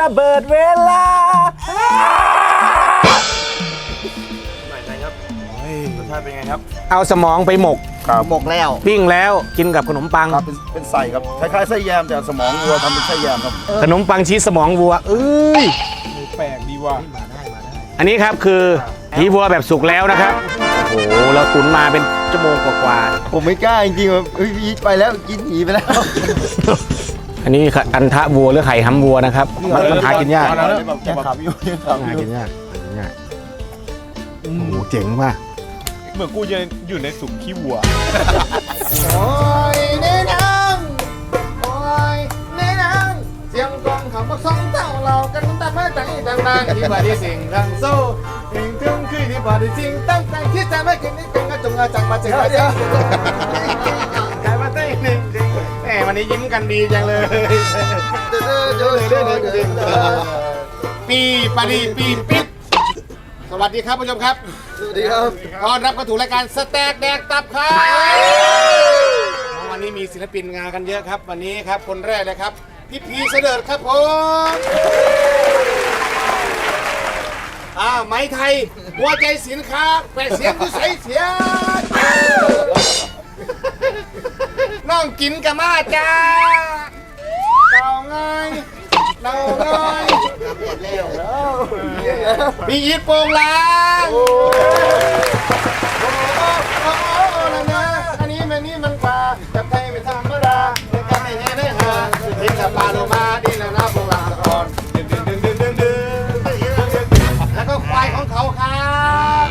ระเบิดเวลาหน่อยนะครับรสชาติเป็นไงครับ เอาสมองไปหมกครับหมกแล้ว ปิ้งแล้วกินกับขนมปัง ครับเป็นเป็นใส่ครับคล้ายๆไส้แยมแต่สมองวัวทำเป็นไส้แยมครับขนมปังชีสสมองวัวเอ้ยแปลกดีว่ะอันนี้ครับคือหีวัวแบบสุกแล้วนะครับ โอ้โหเราตุนมาเป็นชั่วโมงกว่าผมไม่กล้าจริงๆแบบเฮ้ยพี่ไปแล้วกินหนีไปแล้วๆ อันนี้อันทะวัวหรือไข่ห้ำวัวนะครับ มันมันหากินยากเอาแล้วแกะขับอยู่แกะขับหาอยู่กินยากหากินยากโอ้โหเจ๋งมากเหมือนกูจะอยู่ในสุกขี้วัว โอ้ยเน้นังโอ้ยเน้นังเสียงกลองเขาก็สองเท่าเรากันตามมาตั้งตั้งตั้งที่บาดีสิ่งดังโซ่ถึงถึงคือที่บาดีจริงตั้งตั้งที่จะไม่กินนี่เป็นกระจงกระจังมาเจอเดียวใครมาเต้นหนึ่งแห มวันนี้ยิ้มกันดีจังเลย ปีปารีปีปิด สวัสดีครับผู้ชมครับสวัสดีครับต้อนรับเข้าสู่รายการสแต็กแดกตับครับวันนี้มีศิลปินงานกันเยอะครับ วันนี้ครับคนแรกเลยครับพี่พีเสดิร์ดครับผมอ้าวไหมไทยหัวใจสินค้าแปดเสียงผู้ใส่เสียง น้องกินกับมาจ้าเต่าไงเต่าไงพี่ยีดโปงลางโอ้โอ้โอ้นะนะอันนี้มันนี่มันปลาจับไทยไม่ธรรมดาในการให้แห่ได้หาทิ้งกับปลาโลมาดีแล้วนะพวกเราตะกอนดึงดึงดึงดึงดึงดึงแล้วก็ควายของเขาครับ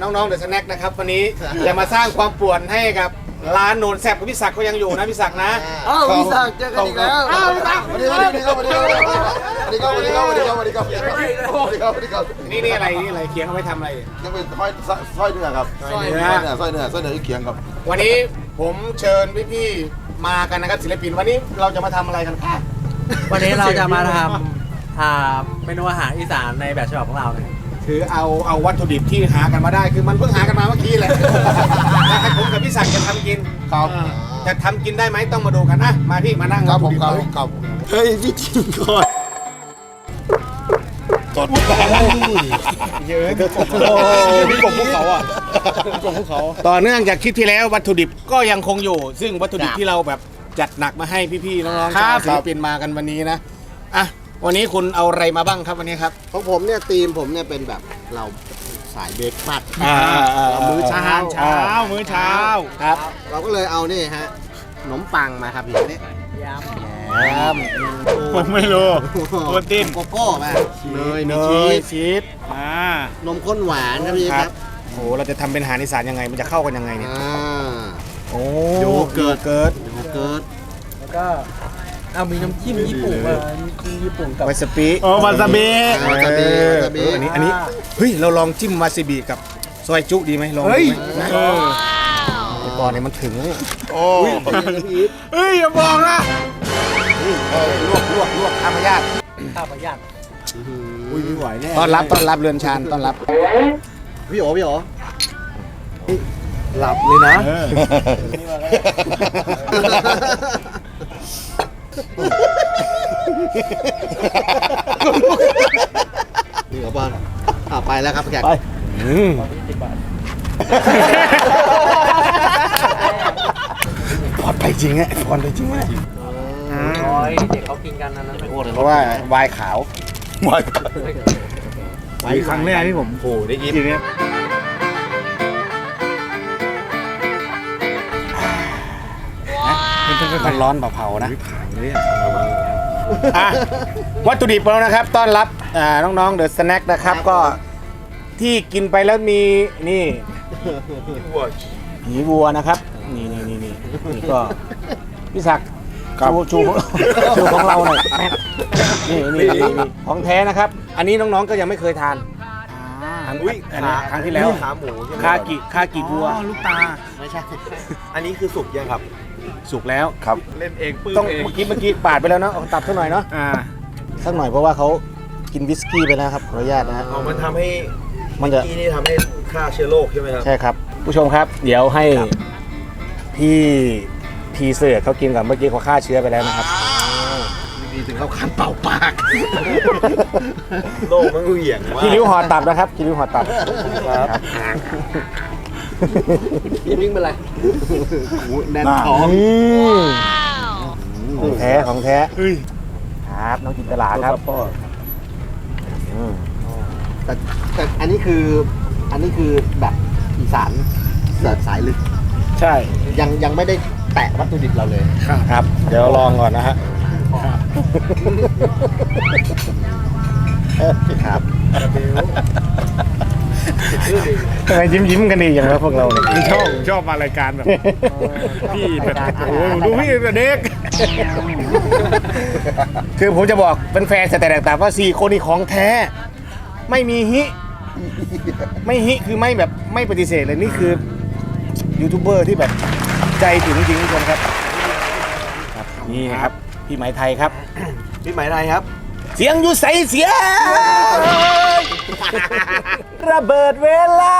น้องๆเดอะสแน็คนะครับวันนี้จะมาสร้างความป่วนให้กับ ร้านโนนแซบกับพี่ศักดิ์ก็ยังอยู่นะพี่ศักดิ์นะอ้าวพี่ศักดิ์เจอกันอีกแล้วอ้าวพี่ศักดิ์สวัสดีครับสวัสดีครับสวัสดีครับสวัสดีครับสวัสดีครับสวัสดีครับสวัสดีครับสวัสดีครับสวัสดีครับสวัสดีครับนี่นี่อะไรนี่อะไรเคียงเอาไว้ทำอะไรยังเป็นสร้อยสร้อยเนื้อครับสร้อยเนื้อสร้อยเนื้อสร้อยเนื้อที่เคียงครับ วันนี้ผมเชิญพี่ๆมากันนะครับศิลปินวันนี้เราจะมาทำอะไรกันคะวันนี้เราจะมาทำอ่าเมนูอาหารอีสานในแบบฉบับของเราเนี่ยคื อเอาเอาวัตถุดิบที่หากันมาได้ คือมันเพิ่งหากันมาเมื่อกี้แหละ ให้ผมกับพี่ศักดิ์จะทำกินครับจะทำกินได้ไหมต้องมาดูกันนะมาพี่มานั่งครับผมวัตถุดิครับครับเฮ้ยพี่จริงก่อนเยอะพี่กบภูเขาอะพี่กบภูเขา ต่อเนื่องจากคลิปที่แล้ววัตถุดิบก็ยังคงอยู่ ซึ่งวัตถุดิบที่เราแบบจัดหนักมาให้พี่ๆน้องๆชาวศิลปินมากันวันนี้นะอะ วันนี้คุณเอาอะไรมาบ้างครับวันนี้ครับ ของผมเนี่ยทีมผมเนี่ยเป็นแบบเราสายเบรกฟาสต์อ่าอ่าเรามื้อเช้าอาหารเช้ามื้อเช้าครับเราก็เลยเอานี่ฮะขนมปังมาครับพี่นี่ยครับผมไม่รู้โปรตีนโกโก้มาเนยเนมีชียสชีสอ่านมข้นหวานครับพี่คครัรับบโอ้โหเราจะทำเป็นอาหารอีสานยังไงมันจะเข้ากันยังไงเนี่ยอ่า โอ้โยเกิร์ตเกิร์ตโยเกิร์ตำแล้วก็ เอามีน้ำจิ้มญี่ปุ่นมาน้ำจิ้มญี่ปุ่นกับวาซาบิโอ้วาซาบิ วาซาบิวาซาบิ เอออันนี้อันนี้เฮ้ยเราลองจิ้มวาซาบิกับซอยจุดีไหมลองดูเฮ้ยไหมนะไอ้ปอนเนี่ยมันถึงเนี่ยโอ้เฮ้ยอย่าบอกนะลวกลวกลวกข้ามพยาธิข้าวประหยัดอุ้ยไม่ไหวแน่ต้อนรับต้อนรับเรือนชานต้อนรับพี่โอพี่โอหลับเลยนะพี่โอ บอลอ่าไปแล้วครับแขกไปอืมปลอดไปจริงอะปลอดไปจริงไหมร้อยเด็กเขากินกันอันนั้นเป็นเพราะว่าวายขาวหมดไปครั้งแรกที่ผมโผล่ได้ยินทีเนี้ย มันร้อนเผาๆนะอะวัตถุดิบแล้วนะครับ ต้อนรับอ่าน้องๆเดอะสแน็คนะครับ ก็ที่กินไปแล้วมีนี่หีวัวนะครับ นี่นี่นี่นี่นี่ก็พี่ศักดิ์ชูชูชูของเราหน่อยนี่นี่นี่นี่ของแท้นะครับ อันนี้น้องๆก็ยังไม่เคยทานครั้งอันนี้ครั้งที่แล้วขาหมูใช่ไหมคากิคากิวัวลูกตาไม่ใช่ อันนี้คือสุกยังครับ สุกแล้วครับ เล่นเองปื้มต้องเองเมื่อกี้เมื่อกี้ปาดไปแล้วเนาะเอาตัดสักหน่อยเนาะอ่าสักหน่อยเพราะว่าเขากินวิสกี้ไปแล้วครับขออนุญาตนะฮะอ๋อมันทำให้มันจะ ที่นี่ทำให้ฆ่าเชื้อโรคใช่ไหมครับ ใช่ครับ ผู้ชมครับ เดี๋ยวให้พี่พีเสือเขากินก่อนเมื่อกี้เขาฆ่าเชื้อไปแล้วนะครับ ดีถึงเข้าคันเป่าปากโลกมันเหวี่ยงมากขี้ริ้วห่อตับนะครับขี้ริ้วห่อตับครับ พี่วิ่งเป็นไรแน่นท้องอืมของแท้ของแท้ครับน้องจินตลาครับอืมแต่แต่อันนี้คืออันนี้คือแบบอีสานเสิร์ฟสายลึกใช่ยังยังไม่ได้แตะวัตถุดิบเราเลย ครับ เดี๋ยวลองก่อนนะฮะครับ ทำไมยิ้มยิ้มๆกันดีอย่างว่าพวกเราเนี่ยชอบชอบมารายการแบบพี่แบบโอ้โหดูพี่แต่เด็ก คือผมจะบอกเป็นแฟนๆแต่แตกต่างว่าสี่คนนี้ของแท้ ไม่มีฮิ ไม่ฮิคือไม่แบบไม่ปฏิเสธเลยนี่คือยูทูบเบอร์ที่แบบใจถึงจริงๆทุกคนครับครับนี่นะครับ พี่ไหมไทยครับ พี่หมายไรครับ เสียงอยู่ใสเสียงระเบิดเวลา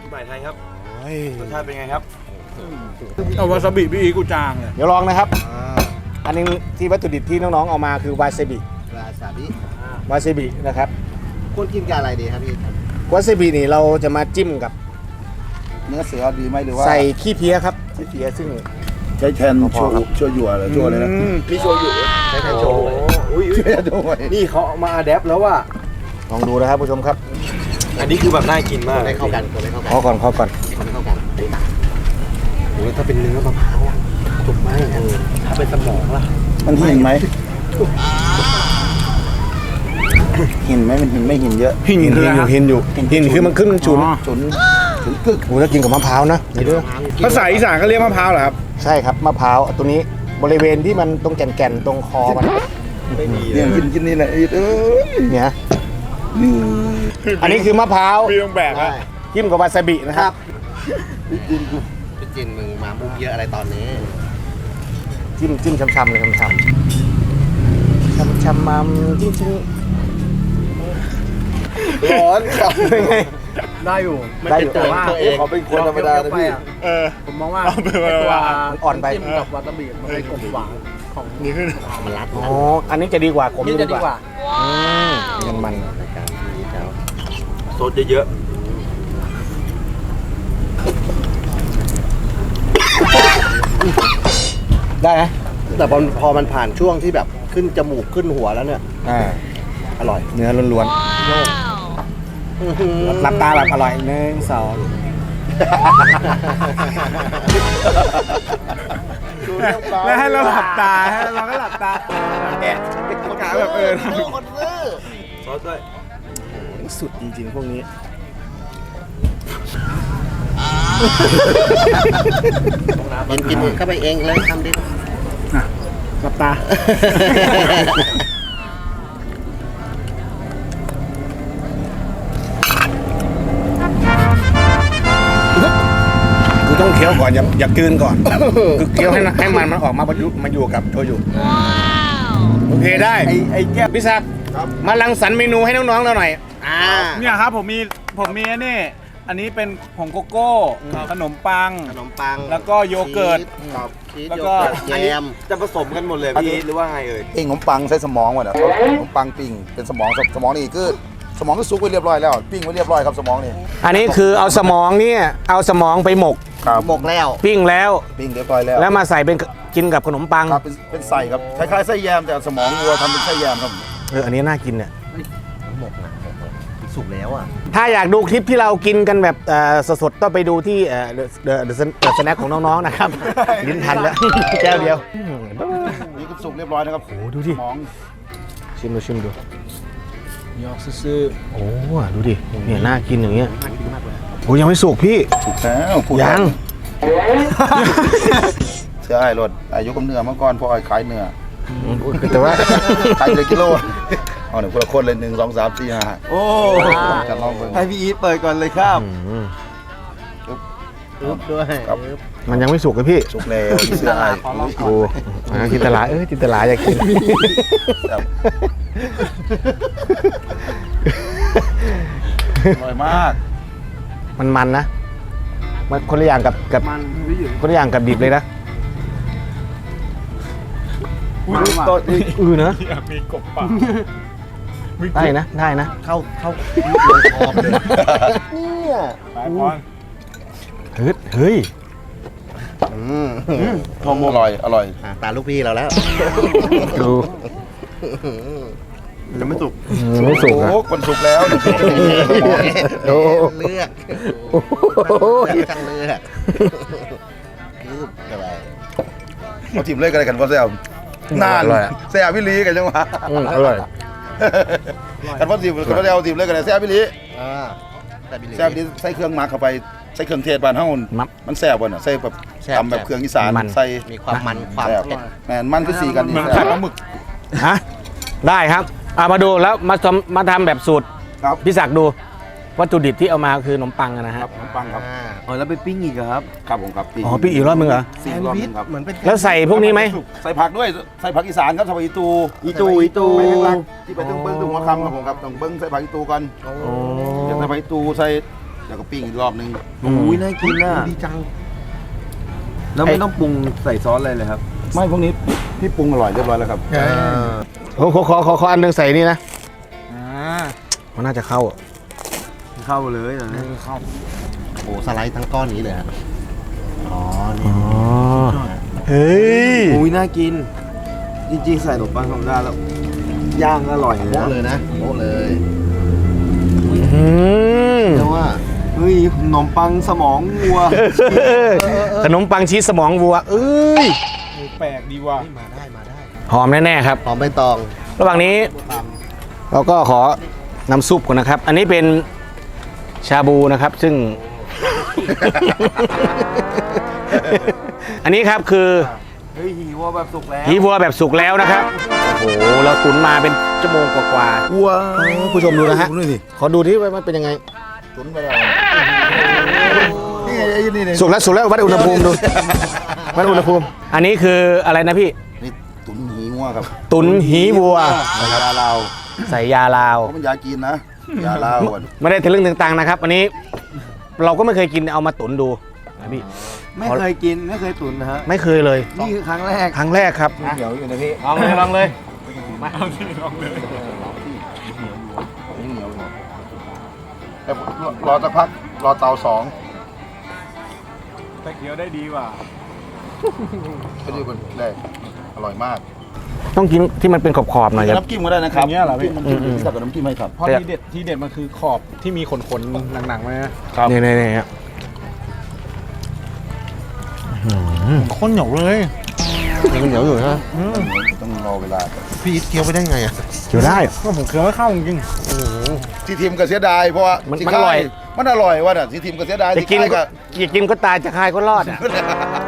พี่หมายไทยครับรสชาติเป็นไงครับเอาวาซาบิพี่อีกูจางเลยเดี๋ยวลองนะครับ อันนึงที่วัตถุดิบที่น้องๆเอามาคือวาซาบิวาซาบิวาซาบินะครับควรกินกับอะไรดีครับพี่วาซาบินี่เราจะมาจิ้มกับ เนื้อเสือดีไหมหรือว่าใส่ขี้เพี้ยครับขี้เพี้ยซึ่ง ใช้แทนพอครับชัวหยัวหรือชัวอะไรนะมีโชยุใช้แทนโชยุอุ้ยอุ้ยช่วยด้วยนี่เขาเอามาอะแดปแล้วว่าลองดูนะครับผู้ชมครับอันนี้คือแบบน่ากินมากไม่เข้ากันคนไม่เข้ากันขอก่อนขอก่อนคนไม่เข้ากันโอ้ยถ้าเป็นเนื้อมะพร้าวอะถูกไหมเออถ้าเป็นสมองล่ะมันหินไหมหินไหมมันหินไม่หินเยอะหินหินอยู่หินอยู่หินคือมันขึ้นฉุนฉุนฉุน กึกโอ้ถ้ากินกับมะพร้าวนะนี่เด้อภาษาอีสานเขาเรียกมะพร้าวเหรอครับ ใช่ครับมะพร้าวตัวนี้บริเวณที่มันตรงแก่นๆตรงคอมันไม่ดีเลเนี่ยยกินกินนี่แหละเอ้ยเนี่ยอันนี้คือมะพร้าวพี่ต้องแบกได้อะจิ้มกับวาซาบินะครับพี่จินมึงมามุกเยอะอะไรตอนนี้ จิ้มจิ้มช้ำๆเลยช้ำๆช้ำๆมัมจริงร้อนครับๆเป็นไง ได้อยู่ได้อยู่แต่ว่า ตัวเองเขาเป็นคนธรรมดานะพี่ เออ ผมมองว่าเอาไปไอ้ตัวว่าอ่อนไปจิ้มกับวาตาบิมันเป็นกลมหวานของนี่ขึ้นมันรัดอ๋อ อันนี้จะดีกว่าผมนี่จะดีกว่าอืมมันมันรายการนี้แล้วสดเยอะได้ไหมแต่พอพอมันผ่านช่วงที่แบบขึ้นจมูกขึ้นหัวแล้วเนี่ย อ่า อร่อย เนื้อล้วนๆ หลับตาแบบอร่อยหนึ่งสองแล้วให้เราหลับตาให้เราก็หลับตาแอะกะแบบเออคนซื้อๆซอสด้วยสุดจริงๆพวกนี้ กินกินเข้าไปเองเลยทำดิ หลับตา ยวก่อนอย่าอย่ากลืนก่อนคือเคี้ยวให้ให้มันมันออกมาบรรยุมาอยู่กับโชยุโอเคได้ไอ้ไอ้แก้วพี่ศักดิ์มาลังสรรค์เมนูให้น้องๆเราหน่อย อ่า เนี่ยครับผมมีผมมีอันนี่อันนี้เป็นผงโกโก้ ขนมปัง ขนมปังแล้วก็โยเกิร์ตครับชีสแล้วโยก็เกิร์ตแยม จะผสมกันหมดเลยพี่หรือว่าไงเอ่ยเองขนมปังใช้สมองวะเนี่ยขนมปังปิ้งเป็นสมองสมองนี่คือสมองก็ซุกไว้เรียบร้อยแล้ว ปิ้งไว้เรียบร้อยครับสมองนี่อันนี้คือเอาสมองเนี่ยเอาสมองไปหมก ครับหมกแล้ว ปิ้งแล้ว ปิ้งเรียบร้อยแล้วแล้วมาใส่เป็นกินกับขนมปังครับเป็นเป็นไส้ครับคล้ายๆไส้แยมแต่สมองวัวทำเป็นไส้แยมครับเอออันนี้น่ากินเนี่ยหมกนะสุกแล้วอะถ้าอยากดูคลิปที่เรากินกันแบบเอ่อสดๆต้องไปดูที่เอ่อเดอะเดอะเดอะสแน็คของน้องๆนะครับลิ้นพันแล้วแก้วเดียวนี่ก็สุกเรียบร้อยนะครับโอ้ดูดิสมองชิมดูชิมดูยอกซื่อๆโอ้ดูดิเนี่ยน่ากินอย่างเงี้ย โอ้ยังไม่สุกพี่สุกแล้วพูดยังใช่รถอายุกับเนื้อเมื่อก่อนพ่อขายเนื้อแต่ว่าขายเลยกิโลเอาหนึ่งคนละคนเลยหนึ่งสองสามสี่ห้าโอ้จะลองเบิ่งให้พี่อีทเปิดก่อนเลยครับอืมอึ๊บด้วยครับอึ๊บมันยังไม่สุกเลยพี่สุกแล้วเสื้อไอ้โอ้อ่าจินตลาเออจินตลาอยากกินครับอร่อยมาก มันมันๆนะ มันคนละอย่างกับกับมันไม่อยู่คนละอย่างกับดิบเลยนะตัวอือนะมีกบปากได้นะได้นะเข้าเข้าลงคอเลยเนี่ยไปพอนเฮ้ยเฮ้ยอืมอร่อยอร่อยอะตาลูกพี่เราแล้วดู ยังไม่สุกไม่สุกอะโอ้คนสุกแล้วโอ้เลือกโอ้โหจังเลือกคืบอะไรเอาทีมเล่นกันเลยกันว่าแซวนานแซวพี่ลีกันจังหวะอืมอร่อยกันว่าทีมกันว่าแซวทีมเล่นกันเลยแซวพี่ลีอ่าแต่บิลลี่ แซวพี่ลีใส่เครื่องหมักเข้าไปใส่เครื่องเทศบ้านเฮามับ มันแซ่บบ่น่ะใส่แบบแซ่บทำแบบเครื่องอีสานมัน ใส่มีความมันความแซ่บเผ็ดแม่นมันคือสีกันนี่เหมือนแซ่ไข่บปลาหมึกฮะได้ครับเอามาดูแล้วมาทำมาทำแบบสูตรครับพี่ศักดิ์ดูวัตถุดิบที่เอามาคือขนมปังอะนะคฮะรับขนมปังครับอ่าอ๋อแล้วไปปิ้งอีกเหรอครับ ครับผมครับอ๋อพี่อีกรอบมึงเหรอสี่รอบหนึงครับเหมือนเป็นแล้วใส่พวกนี้ไหมใส่ผักด้วยใส่ผักอีสานครับใส่ผักอีตูอีตูอีตู ไม่เป็นรักที่ไปต้องเบิ้งตรงหัวคำครับผมครับต้องเบิ้งใส่ผักอีตูก่อนโอ้เดี๋ยวใส่ผักอีตูใส่แล้วก็ปิ้งอีกรอบหนึง อุ้ยน่ากินน่ะดีจัง แล้วไม่ต้องปรุงใส่ซอสอะไรเลยครับ ไม่พวกนี้พี่ปรุงอร่อยเรียบร้อยแล้วครับ ขอขอขอขอขออันหนึงใส่นี่นะอ่ามันน่าจะเข้าอะเข้าเลยนะโอ้โหสไลด์ทั้งก้อนนี้เลยฮะอ๋อนี่อ๋อเฮ้ยอุ้ยน่ากิน จริงๆ ใส่ขนมปังธรรมดาแล้ว ย่างอร่อยเลยโบ๊ะนะเลยนะโบ๊ะเลยอืมเรียกว่าเฮ้ยขนมปังสมองวัว ขนมปังชีสสมองวัวเอ้ยแปลกดีว่ะมาได้มาได้หอมแน่ๆครับ หอมใบตองระหว่างนี้เราก็ขอน้ำซุปก่อนนะครับ อันนี้เป็นชาบูนะครับซึ่ง อันนี้ครับคือเฮ้ยหีวัวแบบสุกแล้วหีวัวแบบสุกแล้วนะครับ โอ้โหเราตุนมาเป็นชั่วโมงกว่าวัวๆผู้ชมดูนะฮะดูนี่ขอดูที่ว่ามันเป็นยังไง ตุนไปแล้วนี่ไงไอ้นี่นี่สุกแล้วสุกแล้ววัดอุณหภูมิดู วัดอุณหภูมิ อันนี้คืออะไรนะพี่ นี่ตุนหีงัวครับตุนหีวัวยาลาวใส่ยาลาว เขาเป็นยากินนะยาลาวอะไม่ได้ทะลึ่งถึงตังนะครับ อันนี้เราก็ไม่เคยกินเอามาตุนดูนะพี่ ไม่เคยกินไม่เคยตุ๋นนะฮะไม่เคยเลย นี่คือครั้งแรกครั้งแรกครับ เดี๋ยวอยู่นะพี่ลองเลยลองเลยแต่รอสักพักรอเตาสองแต่เคี้ยวได้ดีว่ะ ก็ดีคนแรกอร่อยมากต้องกินที่มันเป็นขอบๆหน่อยครับ น้ำจิ้มก็ได้นะครับอย่างเงี้ยเหรอพี่ น้ำจิ้มอืมที่ตักกับน้ำจิ้มให้ครับ เพราะแต่ ที่เด็ดที่เด็ดมันคือขอบที่มีขนขนๆหนังๆมานะนี่นี่นี่ฮะข้นเหนียวเลยยังเหนียวอยู่นะต้องรอเวลา พี่อีทเคี้ยวไปได้ไงอะอยู่ได้ ก็ผมเคี้ยวไม่เข้าจริงที่ทีมก็เสียดายเพราะว่ามันที่มันอร่อย ค่มันอร่อยว่ะน่ะที่ทีมก็เสียดายจะที่กินค่ายก็ก็จะกินก็ตายจะคายก็รอดอะเหนือ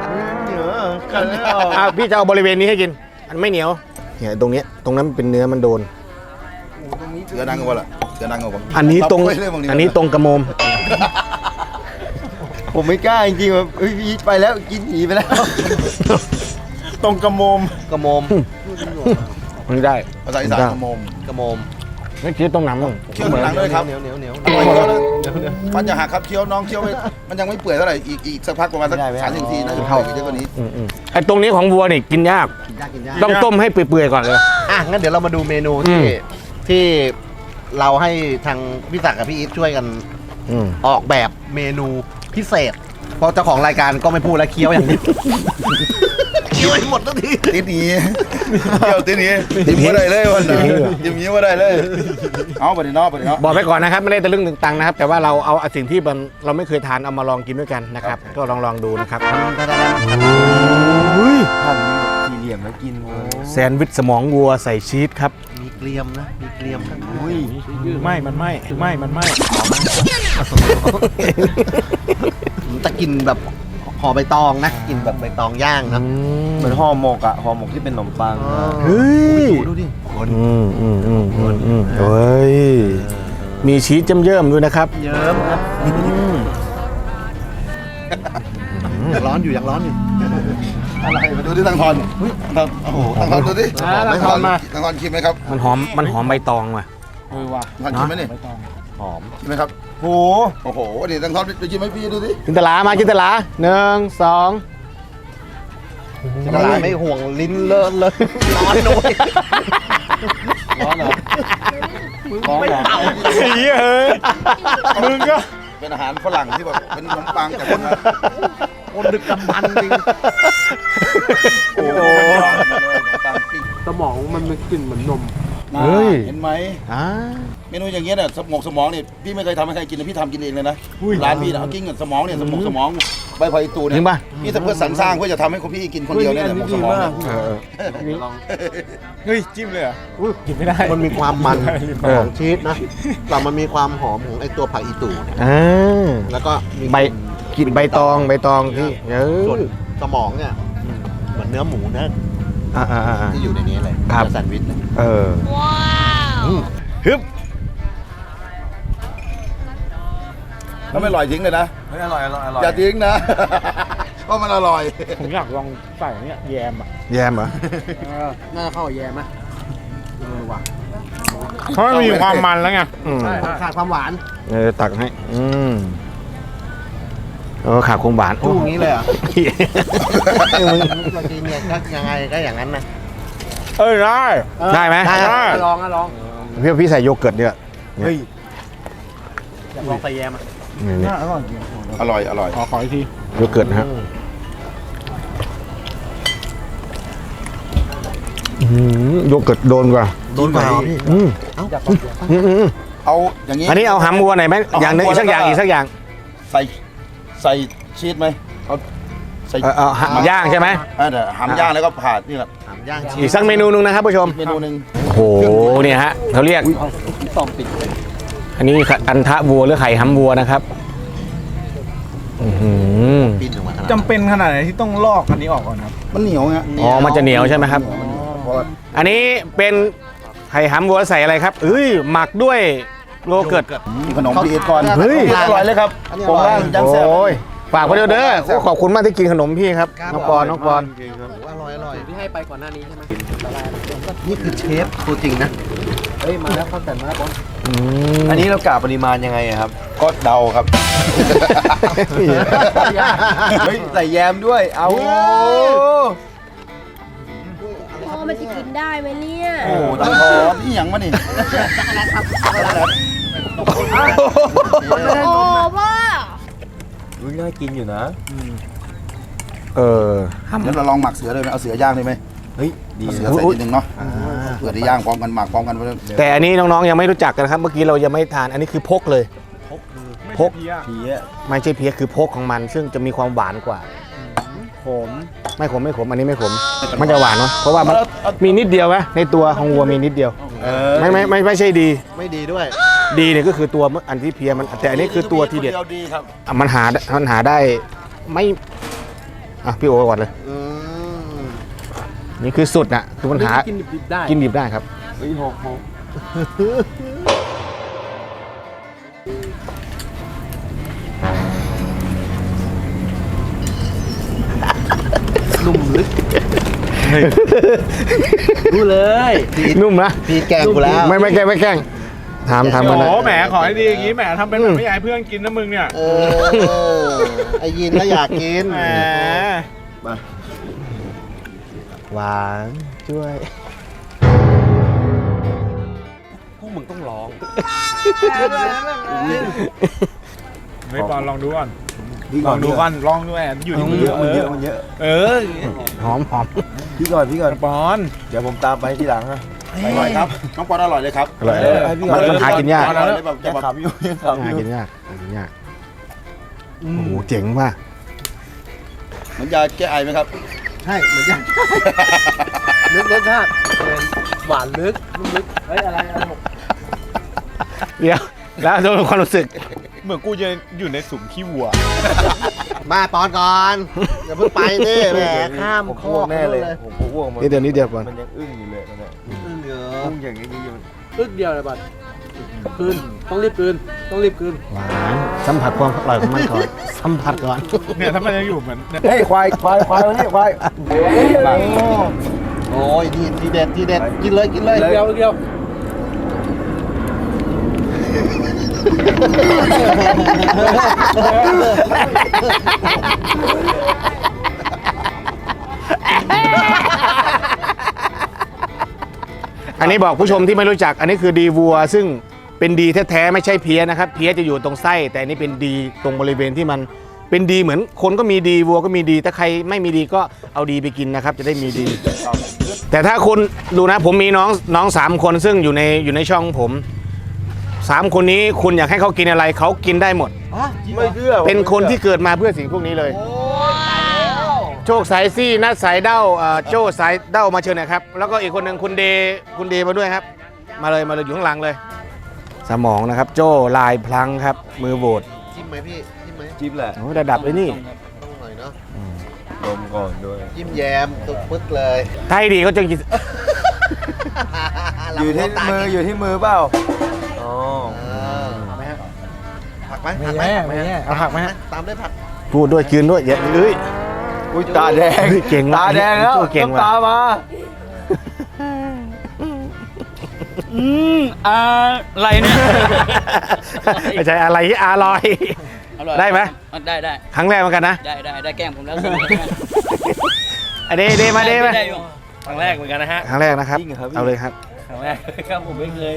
กันไม่ออกอะพี่จะเอาบริเวณนี้ให้กินอันไม่เหนียว เนี่ยตรงเนี้ยตรงนั้นเป็นเนื้อมันโดน เสือนังก็ว่าล่ะเสือนังก็ว่าอันนี้ตรงเาไปเยบาอันนี้ตรงกระโมม ผมไม่กล้าจริงๆแบบเฮ้ยพี่ไปแล้วกินหีไปแล้ว ตรงกระโมมกระโมมมันได้ภาษาอีสานกระโมมกระโมม ไม่คิดตรงหนังมั้งเคี้ยวหนังเลยครับเหนียวเหนียวเหนียวอร่อยเคี้ยวเลยมันจะหักครับเคี้ยวน้องเคี้ยวไม่มันยังไม่เปื่อยเท่าไหร่อีกอีกสักพักประมาณสักไม่ได้ไม่ได้สามสิบนาทีน่าจะเข้าอีกเยอะกว่านี้อืมอืมไอ้ตรงนี้ของวัวนี่กินยากกินยากกินยากต้องต้มให้เปื่อยๆก่อนเลยอะงั้นเดี๋ยวเรามาดูเมนูอืที่มที่เราให้ทางพี่ศักดิ์กับพี่อีทช่วยกันอืมออกแบบเมนูพิเศษ เพราะเจ้าของรายการก็ไม่พูดแล้วเคี้ยวอย่างเดี ยวเคี้ยวให้หมดทันทีติดหนีเที่ยวติดหนีติดไม่ได้เลยวันนั้นติดหนีไม่ได้เลย เอาไปดิเนาะไปดิเนาะ บอกไปก่อนนะครับไม่ได้ตะลึงถึงตังนะครับ แต่ว่าเราเอาสิ่งที่มันเราไม่เคยทานเอามาลองกินด้วยกันนะครับ ก็ลองลองดูนะครับหั่นสี่เหลี่ยมแล้วกินโอ้แซนด์วิชสมองวัวใส่ชีสครับมีเกลียมนะมีเกลียมข้างในอุ้ยไม่มันไม่ไม่มันไม่แต่กินแบบ ห่อใบตองนะกินแบบใบตองย่างนะเหมือนห่อหมกอะห่อหมกที่เป็นขนมปังอะเฮ้ยดูดิอืมอืมอืมอืมอืมเฮ้ยมีชีสเยิ้มๆด้วยนะครับ เยิ้มครับยังร้อนอยู่ยังร้อนอยู่อะไรมาดูที่ตังทอนตังโอ้โหตังทอนดูดิอ่าตังทอนมาตังทอนคิดไหมครับ มันหอมมันหอมใบตองว่ะเออว่ะตังทอนคิดไหมนี่ไม่ต้อง หอมใช่ไหมครับโหโอ้โหนี่ตั้งทอดไปกินไหมพี่ดูสิ จินตลามาจินตลาหนึ่งสองกระลาไม่ห่วงลิ้นเลอะเลยร้อนด้วยร้อนเหรอร้อนเหรอเฮ้ยมึงก็ เป็นอาหารฝรั่งที่แบบเป็นขนมปังแต่คนคนดึกกำบันจริงโอ้โหขนมปังปิ้งสมองมันมีกลิ่นเหมือนนม น่าเห็นไหมอ่า เมนูอย่างเงี้ยเนี่ยสมองสมองเนี่ยพี่ไม่เคยทำให้ใครกินเลยพี่ทำกินเองเลยนะร้านพี่นะเอากิ้งกับสมองเนี่ยสมองสมองใบพลอยตูจเนี่ริยงป่ะ พี่จะเพื่อสรรสร้างเพื่อจะทำให้คนพี่กินคนเดียวเนี่ยแหละหมกสมองเนี่ยเฮ้ยจิ้มเลยเหรออุ๊ยกินไม่ได้มันมีความมันเออของชีสนะแต่มันมีความหอมของไอตัวผักอีตู่เนี่ยอ่าแล้วก็มีใบกินใบตองใบตองที่เอส่วนอสมองเนี่ยเหมือนเนื้อหมูนะ อ่าอ่าอ่า ที่อยู่ในนี้เลยครับแซนด์วิชเลยเออฮึบถ้าไม่อร่อยทิ้งเลยนะ เฮ้ยอร่อยอร่อยอร่อยอย่าทิ้งนะ เพราะมันอร่อย ผมอยากลองใส่เนี่ยแยมอะแยมเหรอน่าจะเข้ากับแยมไหมเออว่ะเพราะมันมีความมันแล้วไงอืมขาดความหวาน เออตักให้ อืม เออขาดความหวานจู้อย่างนี้เลยเหรอะเออมึงเมื่อกี้เนี่ยก็ยังไงก็อย่างนั้นนะเออได้ได้ไหมได้ได้ ลองนะลองพี่พี่ใส่โยเกิร์ตเนี่ยเฮ้ยอยากลองใส่แยมอะนี่นี่น่าอร่อยจริงอร่อย อร่อย ขอขออีกทีโยเกิร์ตนะฮะอื้อหือโยเกิร์ตโดนกว่าโดนกว่าพี่ อืมเอ้าอืมอืมอืมเอาอย่างนี้ อันนี้เอาหำวัวหน่อยไหมอย่างหนึงอีกสักอย่างอีกสักอย่าง ใส่ ใส่ชีสไหมเอาใส่เออเอาหำย่างใช่ไหมอ่าเดี๋ยวหำย่างแล้วก็ผ่านี่แหละถามย่างชีอีสกสักเมนูหนึงนะครับผู้ชม เมนูหนึ่งโอ้โหเนี่ยฮะเขาเรียก ตอมติดอันนี้อันทะวัวหรือไข่หำวัวนะครับอื้อหือ ปิ้นออกมาขนาดจำเป็นขนาดไหนที่ต้องลอกอันนี้ออกก่อนครับ มันเหนียวไงอ๋อมันจะเหนียวใช่ไหมครับ เพราะว่าอันนี้เป็นไข่หำวัวใส่อะไรครับเอ้ยหมักด้วย โยเกิร์ตมีขนมพีชก่อนเฮ้ย อร่อยเลยครับผมว่ายังแซ่บ โอ้ยฝากไว้เด้อเด้อโอ้ขอบคุณมากที่กินขนมพี่ครับน้องปอนน้องปอนอร่อยอร่อยที่ให้ไปก่อนหน้านี้ใช่ไหมนี่คือเชฟตัวจริงนะ เฮ้ย มาแล้วข้าวแต่มาแล้วบอลอืมอันนี้เรากะปริมาณยังไงอะครับ ก็เดาครับ เฮ้ยใส่แยมด้วย เอาพอมันจะกิน ได้ไหมเนี่ย โอ้โหตังหอมนี่หยังมานี่โอ้พ่ออุ้ยน่ากินอยู่นะ เออ เดี๋ยวเราลองหมักเสือเลยไหมเอาเสือย่างเลยไหมเฮ้ย ดีเอาเสือนะใส่นิดนึงเนาะเผื่อได้ย่างพร้อมกันหมักพร้อมกันไปเลยแต่อันนี้น้องๆยังไม่รู้จักกันนะครับ เมื่อกี้เรายังไม่ทาน อันนี้คือพกเลย พกผีอะไม่ใช่เพียคือพกของมัน ซึ่งจะมีความหวานกว่า ผมไม่ขมไม่ขมอันนี้ไม่ขม มันจะหวานเนาะเพราะว่ามันมีนิดเดียวนะในตัวของวัวมีนิดเดียวเออไม่ไม่ไม่ไม่ใช่ดี ไม่ดีด้วย ดีเนี่ยก็คือตัวอันที่เพียมันแต่อันนี้คือตัวที่เด็ดยวดีครับอะมันหามันหาได้ไม่อะพี่โอก่อนเลยอืมนี่คือสุดน่ะคือมันหากินดิบๆได้กินดิบได้ครับ รู้เลยนุ่มนะพี่แกล้งกูแล้ว ไม่ไม่แกล้งไม่แกล้งถามถามมันนะโอ้แหมขอให้ดีอย่างนี้แหมทำเป็นแบบไม่อยากให้เพื่อนกินนะมึงเนี่ย เออไอ้ยินแล้วอยากกินแหมหวานช่วยพวกมึงต้องร้องไม่ปอนลองดูก่อน พี่ลก่ออนงดูก่อนลองด้วยอยู่ที่มันมืเยออะเอมันเยออะมันเยอะเออหอมหอมพี่ก่อนพี่ก่อนปอนเดี๋ยวผมตามไปทีหลังอะอร่อยครับน้องปอนอร่อยเลยครับอร่อยเออให้พี่ก่มัอนนมันหากินยากอร่อยเลยแบบจะยังแบบ ขำอยู่ยังขำอหายู่กินยากหากินยากโอ้โหเจ๋งว่ะเหมือนยาแก้ไอไหมครับ ใช่เหมือนกันนึกรสชาติหวานลึกนุ่มลึกเฮ้ยอะไรอะไรหกเดี๋ยวแล้วโดนความรู้สึก เหมือนกูจะอยู่ในสุ่มขี้วัว มาปอนก่อนอย่าเพิ่งไปดิแหมข้ามผมข้ออ้วกแน่เลยเลยผมผมอ้วกมันนิดเดียวนิดเดียวก่อน มันยังอึ้งอยู่เลยตอนเนี้ยอึ้งเยอะอึ้งอย่างนี้อยู่อึกเดียวเลยบอลคืนต้องรีบคืนต้องรีบคืนหวานสัมผัสความอร่อยของมันก่อนสัมผัสก่อนเนี่ยถ้ามันยังอยู่เหมือนเนี่ยเฮ้ยควายควายควายมานี่ควายโอ้ยทีทีเด็ดทีเด็ดกินเลยกินเลยเดียวเดียว อันนี้บอกผู้ชมที่ไม่รู้จัก อันนี้คือดีวัว ซึ่งเป็นดีแท้ๆไม่ใช่เพี้ยนะครับ เพี้ยจะอยู่ตรงไส้ แต่อันนี้เป็นดีตรงบริเวณที่มันเป็นดีเหมือนคนก็มีดีวัวก็มีดี ถ้าใครไม่มีดีก็เอาดีไปกินนะครับ จะได้มีดี แต่ถ้าคุณดูนะผมมีน้องน้องสามคนซึ่งอยู่ในอยู่ในช่องผม สามคนนี้คุณอยากให้เขากินอะไรเขากินได้หมด ไม่เชื่อเป็นคนที่เกิดมาเพื่อสิ่งพวกนี้เลย โชคสายซี่นัดสายเด้าเอ่อโจ้สายเด้ามาเชิญหนะครับ แล้วก็อีกคนหนึ่งคุณเดคุณเดมาด้วยครับ มาเลยมาเลยอยู่ข้างหลังเลย สมองนะครับ โจ้ลายพลังครับ มือโบดจิ้มไหมพี่จิ้มไหมจิ๊บแหละโอ้ระดับเลยนี่ ต้องหน่อยเนาะดมก่อนด้วย จิ้มแยมตุกปึ๊ดเลยไทยดีเขาจะกิน อยู่ที่มืออยู่ที่มือเปล่า อ๋อผักไหมไม่แย่ไม่แย่เอาผักไหมฮะ ตามด้วยผัก พูดด้วยคืนด้วยอย่าเอ้ย อุ้ยตาแดงเฮ้ยเก่งว่ะตาแดงแล้วโจ้เก่งว่ะ น้ำตามาอะไรเนี่ย ไม่ใช่อะไรที่อร่อย ได้ไหม ได้ได้ครั้งแรกเหมือนกันนะ ได้ได้ได้แกล้งผมแล้วอันนี้เดมาเดมาได้อยู่ครั้งแรกเหมือนกันนะฮะครั้งแรกนะครับ เอาเลยครับ ครั้งแรกครับผมไม่เคย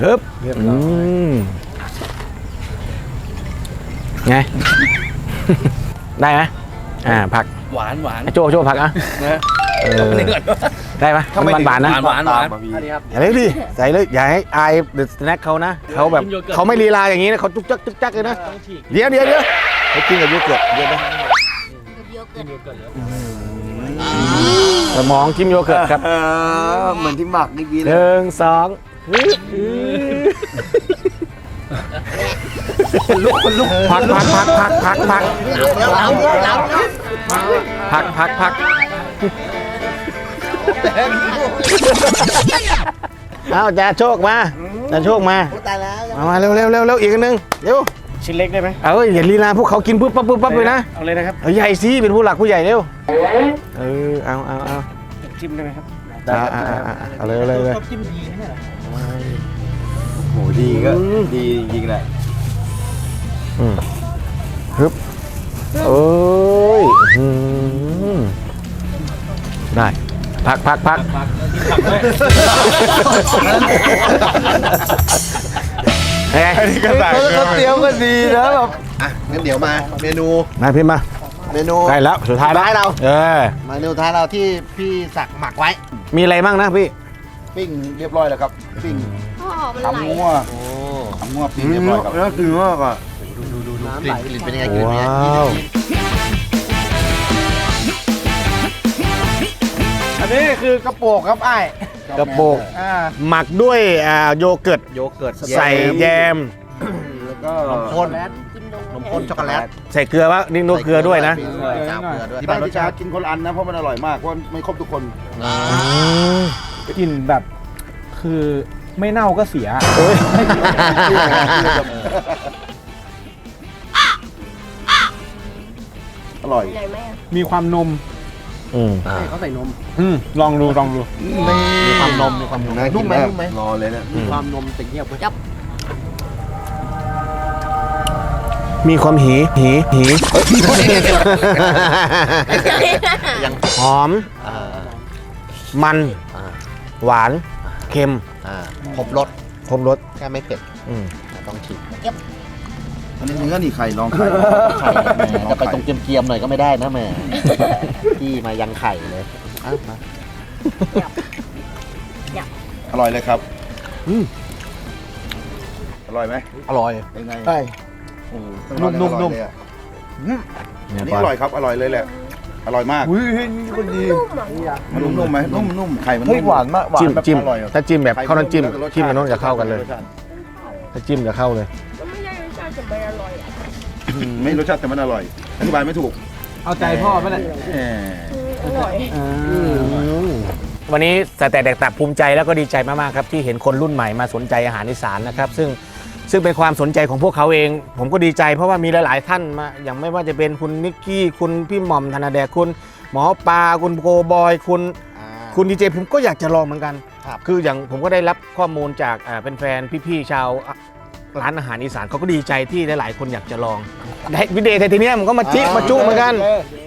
ฮึบอืมไง ได้ไหมอ่าผักหวานหวานโจโจผักอะนะเออนี่ก่อนได้ไหมมันหวานๆนะ หวานหวานหวานอย่าเลยดิใส่เลยอย่าให้อายเดอะสแน็คเขานะเขาแบบเขาไม่ลีลาอย่างนี้นะเขาจุกจักจุกจักเลยนะเดี๋ยวเดี๋ยวเดี๋ยวเขากินกับโยเกิร์ตเดี๋ยวนะโยเกิร์ต สมองจิ้มโยเกิร์ตครับเออเหมือนที่หมักเมื่อกี้หเลยนึ่งสองพักพักพักพักพักพักล้างล้างพักพักพักเอาจ่าโชคมาจ่าโชคมา ตายแล้ว มามาเร็วเร็วเร็วเร็วอีกอันหนึงเร็ว ชิ้นเล็กได้ไหมเอาเอ้ยอย่าลีลาพวกเขากินปุ๊บปั๊บปุ๊บปั๊บเลยนะเอาเลยนะครับเอาใหญ่สิเป็นผู้หลักผู้ใหญ่เร็วเออเอาเอาเอาจิ้มได้ไหมครับเอาเอาเอาเอาเอาเลยเอาเลยเอาเลยโหดีก็ดีจริงๆแหละอืมฮึบโอ้ยอื้อหือได้พักพักพัก เฮ้ยก็ต่างกันเตรียมก็ดีนะแบบอะงั้นเดี๋ยวมาเมนูมาพี่มาเมนูใกล้แล้วสุดท้ายแล้วสุดท้ายเราเออเมนูท้ายเราที่พี่สักหมักไว้ มีอะไรบ้างนะพี่ปิ้งเรียบร้อยแล้วครับปิ้งพ่อมันไหลทำงัวทำงัวปิ้งเรียบร้อยครับน่ากินมากอะกลิ่นกลิ่นเป็นยังไงกลิ่นเป็นยังไงว้าวอันนี้คือกระโปงครับไอ้าย กระโปกอ่าหมักด้วยอ่าโยเกิร์ตโยเกิร์ตใส่แยม แล้วก็ข้นกินนมนมข้นช็อกโกแลตใส่เกลือวะนี่นวดเกลือด้วยนะใส่เกลือด้วยที่บ้านพี่ชากินคนละอันนะเพราะมันอร่อยมากเพราะไม่ครบทุกคนกลิ่นแบบคือไม่เน่าก็เสียอร่อยใหญ่ไหมอะมีความนม อืมเขาใส่นม อืมลองดูลองดู มีความนมมีความนมนุ่มไหมนุ่มไหม รอเลยนะความนมติเงียบมีความหีหีหีหอม อ่ามัน อ่าหวาน เค็ม อ่าครบรสครบรสแค่ไม่เผ็ดอืมต้องชิม อันนี้เนื้อนี่ไข่ลองไข่ไข่แหมจะไปตรงเกียมๆหน่อยก็ไม่ได้นะแหม่ พี่มายังไข่เลยอะมาอร่อยเลยครับอร่อยไหมอร่อยเป็นไงใช่ โอ้โหนุ่มๆอร่อยเลยอะอันนี้อร่อยครับอร่อยเลยแหละอร่อยมากอุ้ยนี่คนดีมันนุ่มๆไหมนุ่มนุ่มไข่มันเฮ้ยนุ่มหวานมากหวานจิ้มแบบจิ้มอร่อยอะถ้าจิ้มแบบไข่ข้าวน้ำจิ้มแล้วก็รสชาติจิ้มมันนู้นจะเข้ากันเลยรสชาติถ้าจิ้มจะเข้าเลยาติจะไม่อร่อยอะอืมไม่รสชาติแต่มันอร่อย อธิบายไม่ถูกเอาใจพ่อไปเลยแหมอร่อยวันนี้แต่แต่แดกตับภูมิใจแล้วก็ดีใจมากๆครับที่เห็นคนรุ่นใหม่มาสนใจอาหารอีสานนะครับ ซึ่งซึ่งเป็นความสนใจของพวกเขาเอง ผมก็ดีใจเพราะว่ามีหลายๆท่านมา อย่างไม่ว่าจะเป็นคุณนิกกี้คุณพี่หม่อมธนาแดกคุณหมอปลาคุณโกบอยคุณอ่าคุณดีเจผมก็อยากจะลองเหมือนกันครับคืออย่างผมก็ได้รับข้อมูลจากอ่าเป็นแฟนพี่ๆชาวอะ ร้านอาหารอีสานเขาก็ดีใจที่หลายๆ คนอยากจะลองได้วิดีโอแต่ทีเนี้ยมันก็มาจิมาจุเหมือนกัน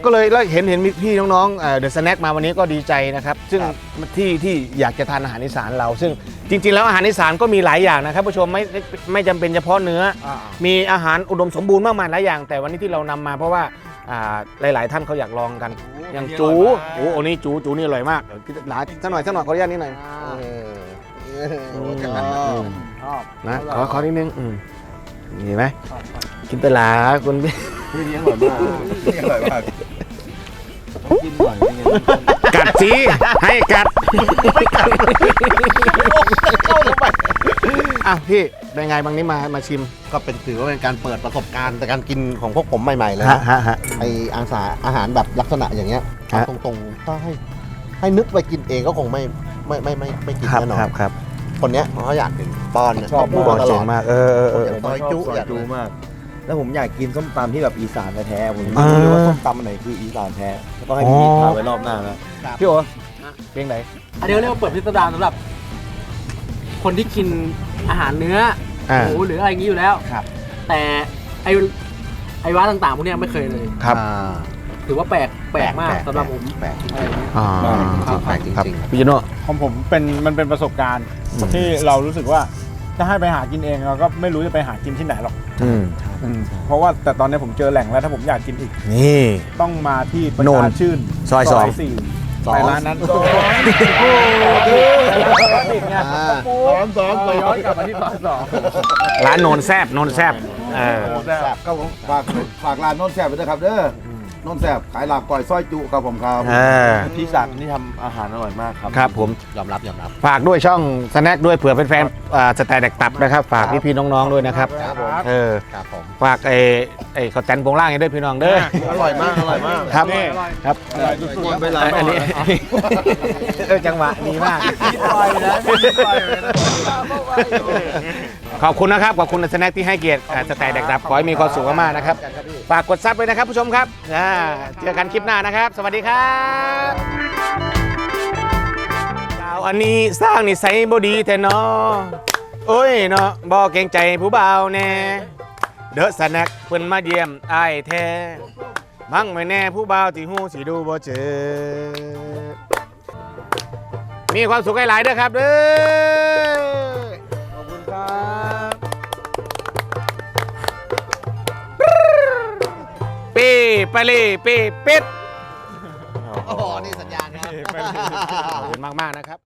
ก็เลยแล้วเห็นเห็นมีพี่น้องๆเดอะสแน็คมาวันนี้ก็ดีใจนะครับ ซึ่งที่ที่อยากจะทานอาหารอีสานเรา ซึ่งจริง ๆ แล้วอาหารอีสานก็มีหลายอย่างนะครับผู้ชมไม่ไม่ไม่จำเป็นเฉพาะเนื้ออมีอาหารอุดมสมบูรณ์มากมายหลายอย่าง แต่วันนี้ที่เรานำมาเพราะว่าอ่าหลาย ๆ ท่านเขาอยากลองกันอย่างจูโอ้โหนี่จูจูนี่อร่อยมากเดี๋ยวกินหลายสักหน่อยสักหน่อยขออนุญาตนิดหน่อย นะขอขอนิดนึงอืมนี่ไหมกินตลาคุณพี่พี่นี้อร่อยมากพี่อร่อยมากกินก่อนกินก่อนกัดสิให้กัดอ้าวพี่เป็นไงบางนี้มามาชิมก็เป็นถือว่าเป็นการเปิดประสบการณ์ในการกินของพวกผมใหม่ๆเลยฮะนะฮะฮะไออาสาอาหารแบบลักษณะอย่างเงี้ยฮะตรงๆถ้าให้ให้นึกไปกินเองก็คงไม่ไม่ไม่ไม่ไม่กินครับแน่นอครันบครับ คนเนี้ยเขาอยากกินป้อนเนี่ยชอบ พูดบอมาลตลเจ๋องด มากเออเออเอออย่างซอยจุซอย่างจูมาก แล้วผมอยากกินส้มตำที่แบบอีสานแท้ๆผมอ่าไม่รู้ว่าส้มตำอันไหนคืออีสานแท้ต้องให้พี่อ๋อ พาไปรอบหน้านะพี่โอเพลงไหนอันนี้เรียกว่าเปิดพิสดารสำหรับ คนที่กินอาหารเนื้ออ่าหมูหรืออะไรอย่างนี้อยู่แล้วครับ แต่ไอไอร้านต่างๆพวกเนี้ยไม่เคยเลย ครับ อ่า ถือว่าแปลก แปลกมากสำหรับผมแปลกจริงอะไรอย่างเงี้ยอ่าๆแปลกจครับริงๆพี่โจโน่ ของผมเป็นมันเป็นประสบการณ์อืม ที่เรารู้สึกว่าถ้าให้ไปหากินเองเราก็ไม่รู้จะไปหากินที่ไหนหรอกอืมอืมเพราะว่าแต่ตอนนี้ผมเจอแหล่งแล้วถ้าผมอยากกินอีก นี่ ต้องมาที่ประโน่ชานชื่นซอยสอง สี่สองไปร้านนั้นสองโอ้โหร้านติดไงอ่าสองสองสองย้อนกลับมาที่ซอยสองร้านโนนแซบโนนแซบเออครับผมฝากฝากร้านโนนแสบไปด้วยครับเด้อ โนนแสบขายหลาบก่อยซอยจุครับผมครับเออพี่ศักดิ์นี่ทำอาหารอร่อยมากครับครับผม ยอมรับยอมรับ ฝากด้วยช่องสแน็คด้วยเผื่อเป็นแฟนอ่าสแตนแดกตับนะครับ ฝากพี่ๆน้องๆด้วยนะครับครับผม เออครับผม ฝากไอ้ไอ้ข้าวแตนโปงล่างให้ด้วยพี่น้องเด้ออร่อยมากอร่อยมากครับนี่ครับหมดเวลาอันนี้ เออจังหวะดีมากขอบคุณนะครับ ขอบคุณสแน็คที่ให้เกียรติอ่าสแตนแดกตับขอให้มีความสุขมากๆนะครับ ฝากกดซับไว้นะครับผู้ชมครับอ่าเจอกันคลิปหน้านะครับ สวัสดีครับดาวอันนี้สร้างนิสัยบดีแต่นอโอ้ยเนาะบ่เกรงใจผู้บ่าวแน่เดอะสแน็คเพิ่นมาเยี่ยมอ้ายแท้มั่งไม่แน่ผู้บ่าวที่หูสิดูบ่เจอ มีความสุขหลายๆเด้อครับเด้อ ขอบคุณครับ ปีปะลีปีปิดโอ้โหนี่สัญญาณครับขอบคุณมาก ๆ นะครับ